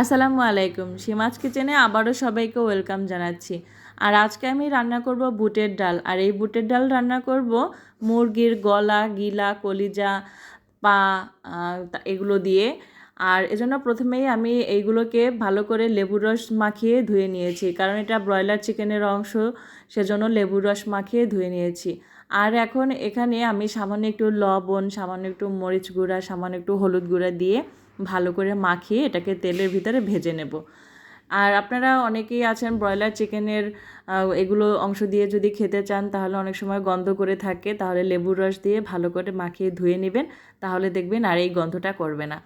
আসসালামু আলাইকুম। সীমাজ কিচেনে আবারও সবাইকে ওয়েলকাম জানাচ্ছি। আর আজকে আমি রান্না করব বুটের ডাল। আর এই বুটের ডাল রান্না করব মুরগির গলা, গিলা, কলিজা, পা এগুলো দিয়ে। আর এজন্য প্রথমেই আমি এইগুলোকে ভালো করে লেবুর রস মাখিয়ে ধুয়ে নিয়েছি। কারণ এটা ব্রয়লার চিকেনের অংশ, সেজন্য লেবুর রস মাখিয়ে ধুয়ে নিয়েছি। আর এখন এখানে আমি সামান্য একটু লবণ, সামান্য একটু মরিচ গুঁড়া, সামান্য একটু হলুদ গুঁড়া দিয়ে ভালো করে মাখিয়ে এটাকে তেলের ভিতরে ভেজে নেব। আর আপনারা অনেকেই আছেন ব্রয়লার চিকেনের এগুলো অংশ দিয়ে যদি খেতে চান, তাহলে অনেক সময় গন্ধ করে থাকে, তাহলে লেবুর রস দিয়ে ভালো করে মাখিয়ে ধুয়ে নেবেন, তাহলে দেখবেন আর এই গন্ধটা করবে না।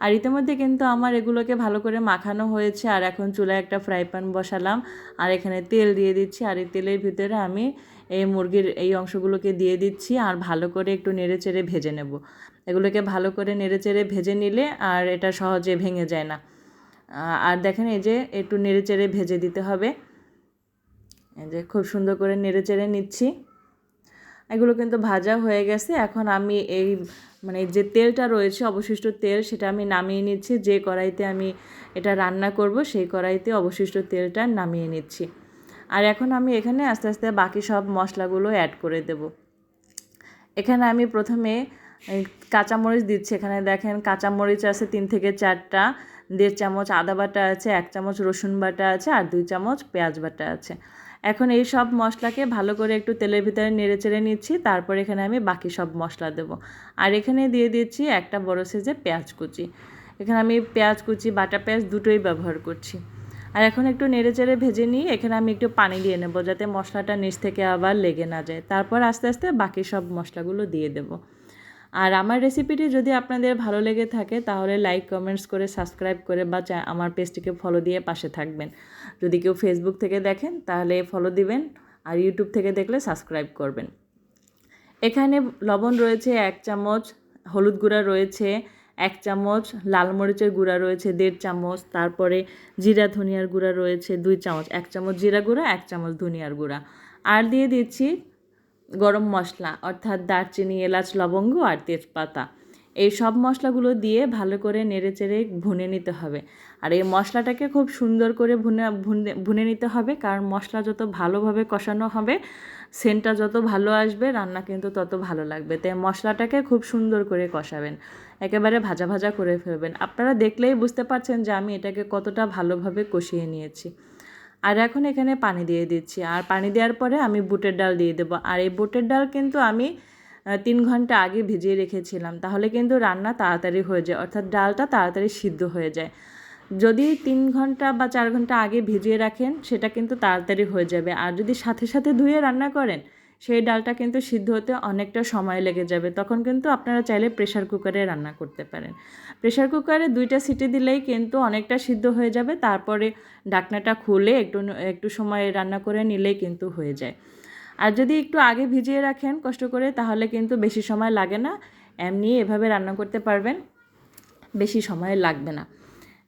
আর ইতিমধ্যে কিন্তু আমার এগুলোকে ভালো করে মাখানো হয়েছে। আর এখন চুলায় একটা ফ্রাই প্যান বসালাম। আর এখানে তেল দিয়ে দিচ্ছি। আর এই তেলের ভিতরে আমি এই মুরগির এই অংশগুলোকে দিয়ে দিচ্ছি। আর ভালো করে একটু নেড়ে চেড়ে ভেজে নেব। এগুলোকে ভালো করে নেড়ে চেড়ে ভেজে নিলে আর এটা সহজে ভেঙে যায় না। আর দেখেন এই যে একটু নেড়ে চেড়ে ভেজে দিতে হবে। এই যে খুব সুন্দর করে নেড়ে চেড়ে নিচ্ছি। এগুলো কিন্তু ভাজা হয়ে গেছে। এখন আমি এই মানে যে তেলটা রয়েছে, অবশিষ্ট তেল, সেটা আমি নামিয়ে নিচ্ছি। যে কড়াইতে আমি এটা রান্না করব, সেই কড়াইতে অবশিষ্ট তেলটা নামিয়ে নিচ্ছি। আর এখন আমি এখানে আস্তে আস্তে বাকি সব মশলাগুলো অ্যাড করে দেব। এখানে আমি প্রথমে কাঁচামরিচ দিচ্ছি। এখানে দেখেন কাঁচামরিচ আছে তিন থেকে চারটা, দেড় চামচ আদা বাটা আছে, এক চামচ রসুন বাটা আছে, আর দুই চামচ পেঁয়াজ বাটা আছে। এখন এই সব মশলাকে ভালো করে একটু তেলের ভিতরে নেড়ে চেড়ে নিচ্ছি, তারপর এখানে আমি বাকি সব মশলা দেবো। আর এখানে দিয়ে দিচ্ছি একটা বড় সাইজের পেঁয়াজ কুচি। এখানে আমি পেঁয়াজ কুচি, বাটা পেঁয়াজ দুটোই ব্যবহার করছি। আর এখন একটু নেড়ে চেড়ে ভেজে নিয়ে এখানে আমি একটু পানি দিয়ে নেব, যাতে মশলাটা নিচ থেকে আবার লেগে না যায়। তারপর আস্তে আস্তে বাকি সব মশলাগুলো দিয়ে দেবো। আর আমার রেসিপিটি যদি আপনাদের ভালো লেগে থাকে, তাহলে লাইক কমেন্টস করে সাবস্ক্রাইব করে বা আমার পেজটিকে ফলো দিয়ে পাশে থাকবেন। যদি কেউ ফেসবুক থেকে দেখেন, তাহলে ফলো দিবেন আর ইউটিউব থেকে দেখলে সাবস্ক্রাইব করবেন। এখানে লবণ রয়েছে এক চামচ, হলুদ গুঁড়া রয়েছে এক চামচ, লাল মরিচের গুঁড়া রয়েছে দেড় চামচ, তারপরে জিরা, ধনিয়ার গুঁড়া রয়েছে দুই চামচ, এক চামচ জিরা গুঁড়া, এক চামচ ধনিয়ার গুঁড়া। আর দিয়ে দিচ্ছি গরম মশলা, অর্থাৎ দারচিনি, এলাচ, লবঙ্গ আর তেজপাতা। এই সব মশলাগুলো দিয়ে ভালো করে নেড়ে চেড়ে ভুনে নিতে হবে। আর এই মশলাটাকে খুব সুন্দর করে ভুনে ভুনে নিতে হবে, কারণ মশলা যত ভালোভাবে কষানো হবে, সেন্টটা যত ভালো আসবে, রান্না কিন্তু তত ভালো লাগবে। তাই মশলাটাকে খুব সুন্দর করে কষাবেন। একেবারে ভাজা ভাজা করে ফেলবেন। আপনারা দেখলেই বুঝতে পারছেন যে আমি এটাকে কতটা ভালোভাবে কষিয়ে নিয়েছি। আর এখন এখানে পানি দিয়ে দিচ্ছি। আর পানি দেওয়ার পরে আমি বুটের ডাল দিয়ে দেবো। আর এই বুটের ডাল কিন্তু আমি তিন ঘণ্টা আগে ভিজিয়ে রেখেছিলাম। তাহলে কিন্তু রান্না তাড়াতাড়ি হয়ে যায়। অর্থাৎ ডালটা তাড়াতাড়ি সিদ্ধ হয়ে যায়। যদি তিন ঘণ্টা বা চার ঘণ্টা আগে ভিজিয়ে রাখেন, সেটা কিন্তু তাড়াতাড়ি হয়ে যাবে। আর যদি সাথে সাথে ধুয়ে রান্না করেন সেই ডালটা কিন্তু সিদ্ধ হতে অনেকটা সময় লেগে যাবে। তখন কিন্তু আপনারা চাইলে প্রেশার কুকারে রান্না করতে পারেন। প্রেশার কুকারে দুইটা সিটি দিলেই কিন্তু অনেকটা সিদ্ধ হয়ে যাবে। তারপরে ঢাকনাটা খুলে একটু একটু সময় রান্না করে নিলেই কিন্তু হয়ে যায়। আর যদি একটু আগে ভিজিয়ে রাখেন কষ্ট করে, তাহলে কিন্তু বেশি সময় লাগে না। এমনি এভাবে রান্না করতে পারবেন। বেশি সময় লাগবে না।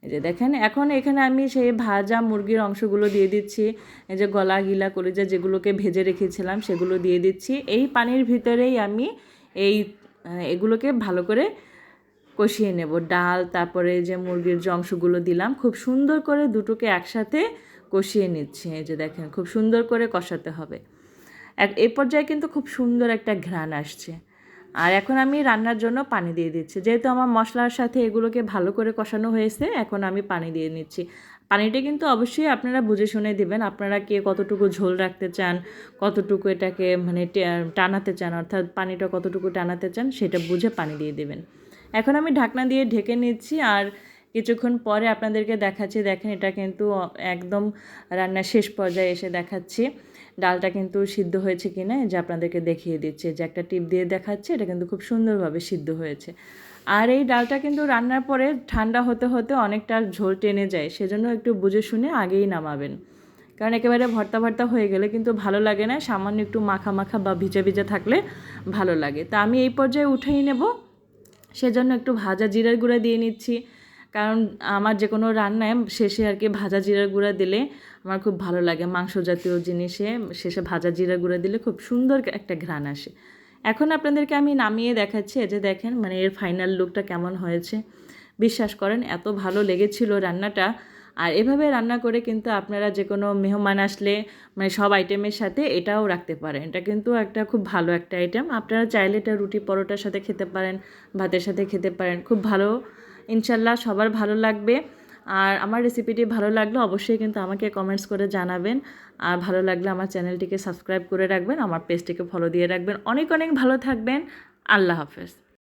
এই যে দেখেন, এখন এখানে আমি সেই ভাজা মুরগির অংশগুলো দিয়ে দিচ্ছি। এই যে গলা গিলা করে যে যেগুলোকে ভেজে রেখেছিলাম সেগুলো দিয়ে দিচ্ছি। এই পানির ভিতরেই আমি এই এগুলোকে ভালো করে কষিয়ে নেব। ডাল, তারপরে যে মুরগির যে অংশগুলো দিলাম, খুব সুন্দর করে দুটোকে একসাথে কষিয়ে নিচ্ছি। এই যে দেখেন, খুব সুন্দর করে কষাতে হবে। এক এই পর্যায়ে কিন্তু খুব সুন্দর একটা ঘ্রাণ আসছে। আর এখন আমি রান্নার জন্য পানি দিয়ে দিচ্ছি। যেহেতু আমার মশলার সাথে এগুলোকে ভালো করে কষানো হয়েছে, এখন আমি পানি দিয়ে নিচ্ছি। পানিটা কিন্তু অবশ্যই আপনারা বুঝে শুনে দিবেন, আপনারা কে কতটুকু ঝোল রাখতে চান, কতটুকু এটাকে মানে টানাতে চান, অর্থাৎ পানিটা কতটুকু টানাতে চান, সেটা বুঝে পানি দিয়ে দিবেন। এখন আমি ঢাকনা দিয়ে ঢেকে নিচ্ছি আর কিছুক্ষণ পরে আপনাদেরকে দেখাচ্ছি, দেখেন এটা কিন্তু একদম রান্নার শেষ পর্যায়ে এসে দেখাচ্ছি। ডালটা কিন্তু সিদ্ধ হয়েছে কিনা এই যে আপনাদেরকে দেখিয়ে দিচ্ছে। যে একটা টিপ দিয়ে দেখাচ্ছে, এটা কিন্তু খুব সুন্দরভাবে সিদ্ধ হয়েছে। আর এই ডালটা কিন্তু রান্নার পরে ঠান্ডা হতে হতে অনেকটা ঝোল টেনে যায়, সেজন্য একটু বুঝে শুনে আগেই নামাবেন। কারণ একেবারে ভর্তা ভর্তা হয়ে গেলে কিন্তু ভালো লাগে না, সামান্য একটু মাখা মাখা বা ভিজা ভিজা থাকলে ভালো লাগে। তা আমি এই পর্যায়ে উঠেই নেব, সেজন্য একটু ভাজা জিরার গুঁড়া দিয়ে নিচ্ছি। কারণ আমার যে কোনো রান্নায় শেষে আর কি ভাজা জিরার গুঁড়া দিলে আমার খুব ভালো লাগে। মাংস জাতীয় জিনিসে শেষে ভাজা জিরা গুঁড়া দিলে খুব সুন্দর একটা ঘ্রাণ আসে। এখন আপনাদেরকে আমি নামিয়ে দেখাচ্ছি, এই যে দেখেন মানে এর ফাইনাল লুকটা কেমন হয়েছে। বিশ্বাস করেন, এত ভালো লেগেছিল রান্নাটা। আর এভাবে রান্না করে কিন্তু আপনারা যে কোনো মেহমান আসলে মানে সব আইটেমের সাথে এটাও রাখতে পারেন। এটা কিন্তু একটা খুব ভালো একটা আইটেম আপনারা চাইলে এটা রুটি পরোটার সাথে খেতে পারেন, ভাতের সাথে খেতে পারেন। খুব ভালো ইনশাল্লাহ সবার ভালো লাগবে। আর আমার রেসিপিটি ভালো লাগলে অবশ্যই কিন্তু আমাকে কমেন্টস করে জানাবেন। আর ভালো লাগলে আমার চ্যানেলটিকে সাবস্ক্রাইব করে রাখবেন, আমার পেজটিকে ফলো দিয়ে রাখবেন। অনেক অনেক ভালো থাকবেন। আল্লাহ হাফেজ।